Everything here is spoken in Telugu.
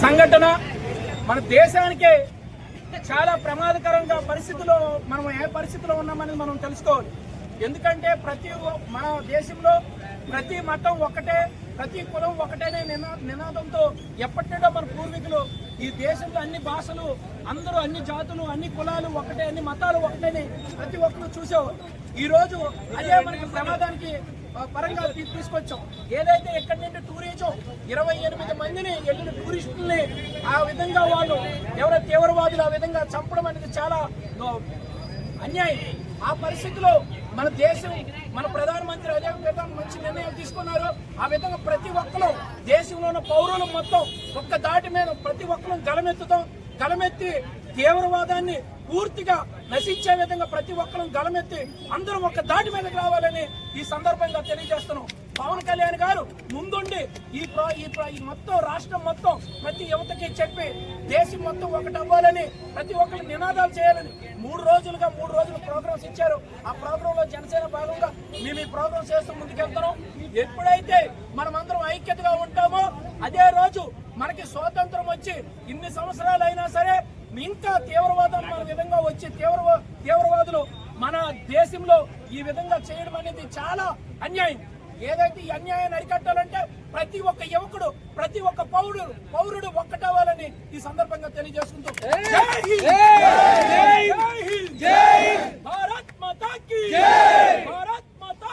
సంఘటన మన దేశానికే చాలా ప్రమాదకరంగా పరిస్థితిలో మనం ఏ పరిస్థితిలో ఉన్నామని మనం తెలుసుకోవాలి. ఎందుకంటే ప్రతి ఒ- మన దేశంలో ప్రతి మతం ఒకటే ప్రతి కులం ఒకటేనే నినా నినాదంతో ఎప్పటినో మన పూర్వీకులు ఈ దేశంలో అన్ని భాషలు అందరూ అన్ని జాతులు అన్ని కులాలు ఒకటే అన్ని మతాలు ఒకటేని ప్రతి ఒక్కరు చూసేవారు. ఈరోజు అదే మనకి ప్రమాదానికి పరంగా తీసుకొచ్చాం. ఏదైతే ఎక్కడి నుండి టూరిజం ఇరవై ఎనిమిది మందిని వెళ్ళిన టూరిస్టుల్ని ఆ విధంగా వాళ్ళు ఎవరైతే తీవ్రవాదులు ఆ విధంగా చంపడం అనేది చాలా అన్యాయం. ఆ పరిస్థితిలో మన దేశం మన ప్రధానమంత్రి అదే విధంగా మంచి నిర్ణయాలు తీసుకున్నారు. ఆ విధంగా ప్రతి ఒక్కరు దేశంలో ఉన్న పౌరులు మొత్తం ఒక్క దాటి మీద ప్రతి ఒక్కరు గలమెత్తుతాం. గలమెత్తి తీవ్రవాదాన్ని పూర్తిగా నశించే విధంగా ప్రతి ఒక్కరూ గలమెత్తి అందరూ ఒక దాటి మీదకి రావాలని ఈ సందర్భంగా తెలియజేస్తున్నాం. పవన్ కళ్యాణ్ గారు ముందుండి ఈ ఈ మొత్తం రాష్ట్రం మొత్తం ప్రతి యువతకి చెప్పి దేశం మొత్తం ఒకటి అవ్వాలని ప్రతి ఒక్కరు నినాదాలు చేయాలని మూడు రోజులుగా మూడు రోజులు ప్రోగ్రామ్స్ ఇచ్చారు. ఆ ప్రోగ్రామ్లో జనసేన భాగంగా మేము ఈ ప్రోగ్రామ్ చేస్తూ ముందుకెళ్తున్నాం. ఎప్పుడైతే మనమందరం ఐక్యతగా ఉంటామో అదే రోజు మనకి స్వాతంత్రం వచ్చి ఇన్ని సంవత్సరాలు అయినా సరే ఇంకా తీవ్రవాదం విధంగా వచ్చే తీవ్ర తీవ్రవాదులు మన దేశంలో ఈ విధంగా చేయడం అనేది చాలా అన్యాయం. ఏదైతే ఈ అన్యాయాన్ని అరికట్టాలంటే ప్రతి ఒక్క యువకుడు ప్రతి ఒక్క పౌరుడు పౌరుడు ఒక్కటవ్వాలని ఈ సందర్భంగా తెలియజేసుకుంటూ భారత్ మాతా భారత్ మాతా